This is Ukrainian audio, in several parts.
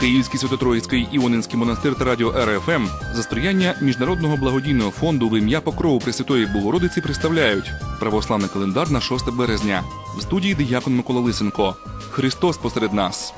Київський Святотроїцький Іонинський монастир та радіо РФМ за сприяння Міжнародного благодійного фонду в ім'я Покрову Пресвятої Богородиці представляють православний календар на 6 березня в студії диякон Микола Лисенко. Христос посеред нас.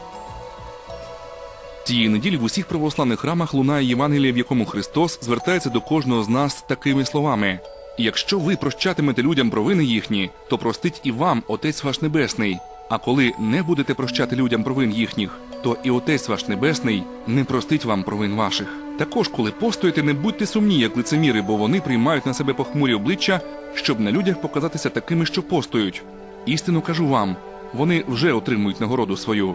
Цієї неділі в усіх православних храмах лунає Євангеліє, в якому Христос звертається до кожного з нас такими словами: якщо ви прощатимете людям провини їхні, то простить і вам Отець ваш Небесний. А коли не будете прощати людям провин їхніх, то і Отець ваш Небесний не простить вам провин ваших. Також, коли постоїте, не будьте сумні, як лицеміри, бо вони приймають на себе похмурі обличчя, щоб на людях показатися такими, що постоють. Істину кажу вам, вони вже отримують нагороду свою.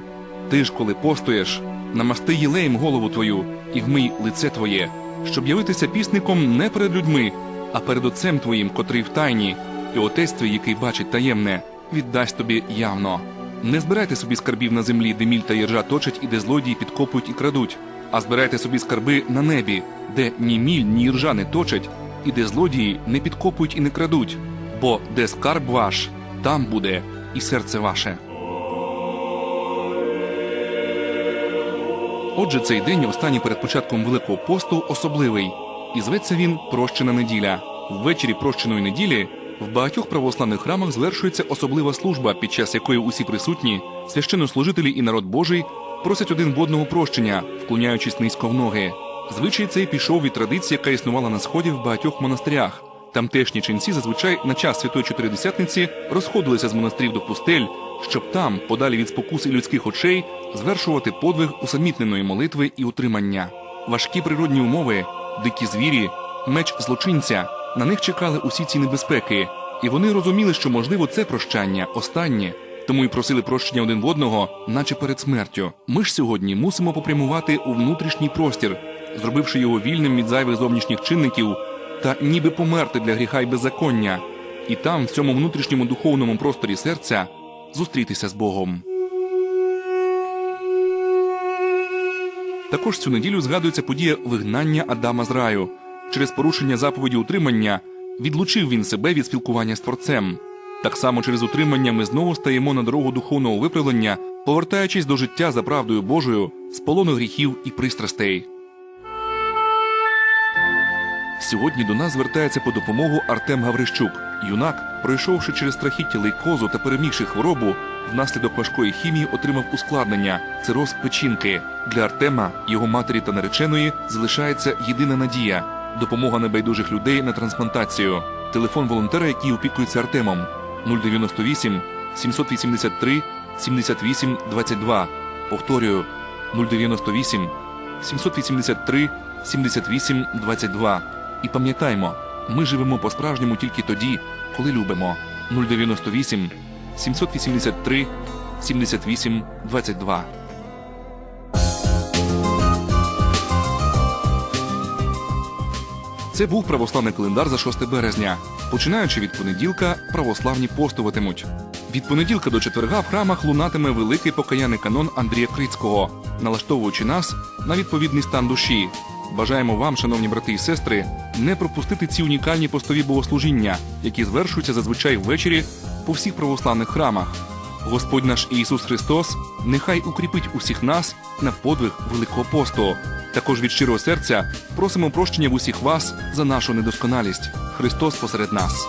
Ти ж, коли постоєш, намасти єлеєм голову твою і вмий лице твоє, щоб явитися пісником не перед людьми, а перед Отцем твоїм, котрий в тайні, і Отець твій, який бачить таємне, віддасть тобі явно. Не збирайте собі скарбів на землі, де міль та єржа точать і де злодії підкопують і крадуть, а збирайте собі скарби на небі, де ні міль, ні єржа не точать, і де злодії не підкопують і не крадуть. Бо де скарб ваш, там буде і серце ваше. Отже, цей день, останній перед початком Великого посту, особливий, і зветься він Прощена неділя. Ввечері прощеної неділі в багатьох православних храмах звершується особлива служба, під час якої усі присутні, священнослужителі і народ Божий, просять один в одного прощення, вклоняючись низько в ноги. Звичай цей пішов від традиції, яка існувала на сході в багатьох монастирях. Тамтешні ченці зазвичай на час святої Чотиридесятниці розходилися з монастирів до пустель, щоб там, подалі від спокус і людських очей, звершувати подвиг усамітненої молитви і утримання. Важкі природні умови, дикі звірі, меч злочинця. На них чекали усі ці небезпеки, і вони розуміли, що можливо це прощання останнє, тому й просили прощення один в одного, наче перед смертю. Ми ж сьогодні мусимо попрямувати у внутрішній простір, зробивши його вільним від зайвих зовнішніх чинників та ніби померти для гріха й беззаконня, і там, в цьому внутрішньому духовному просторі серця, зустрітися з Богом. Також цю неділю згадується подія вигнання Адама з раю. Через порушення заповіді утримання відлучив він себе від спілкування з творцем. Так само через утримання ми знову стаємо на дорогу духовного виправлення, повертаючись до життя за правдою Божою з полону гріхів і пристрастей. Сьогодні до нас звертається по допомогу Артем Гаврищук. Юнак, пройшовши через страхіття лейкозу та перемігши хворобу, внаслідок важкої хімії отримав ускладнення цироз печінки. Для Артема, його матері та нареченої залишається єдина надія допомога небайдужих людей на трансплантацію. Телефон волонтера, який опікується Артемом 098 783 78 22. Повторюю 098 783 78 22. І пам'ятаймо, ми живемо по-справжньому тільки тоді, коли любимо. 098 783 78 22. Це був православний календар за 6 березня. Починаючи від понеділка, православні постуватимуть. Від понеділка до четверга в храмах лунатиме великий покаяний канон Андрія Крицького, налаштовуючи нас на відповідний стан душі. Бажаємо вам, шановні брати і сестри, не пропустити ці унікальні постові богослужіння, які звершуються зазвичай ввечері по всіх православних храмах. Господь наш Ісус Христос нехай укріпить усіх нас на подвиг Великого посту. Також від щирого серця просимо прощення в усіх вас за нашу недосконалість. Христос посеред нас.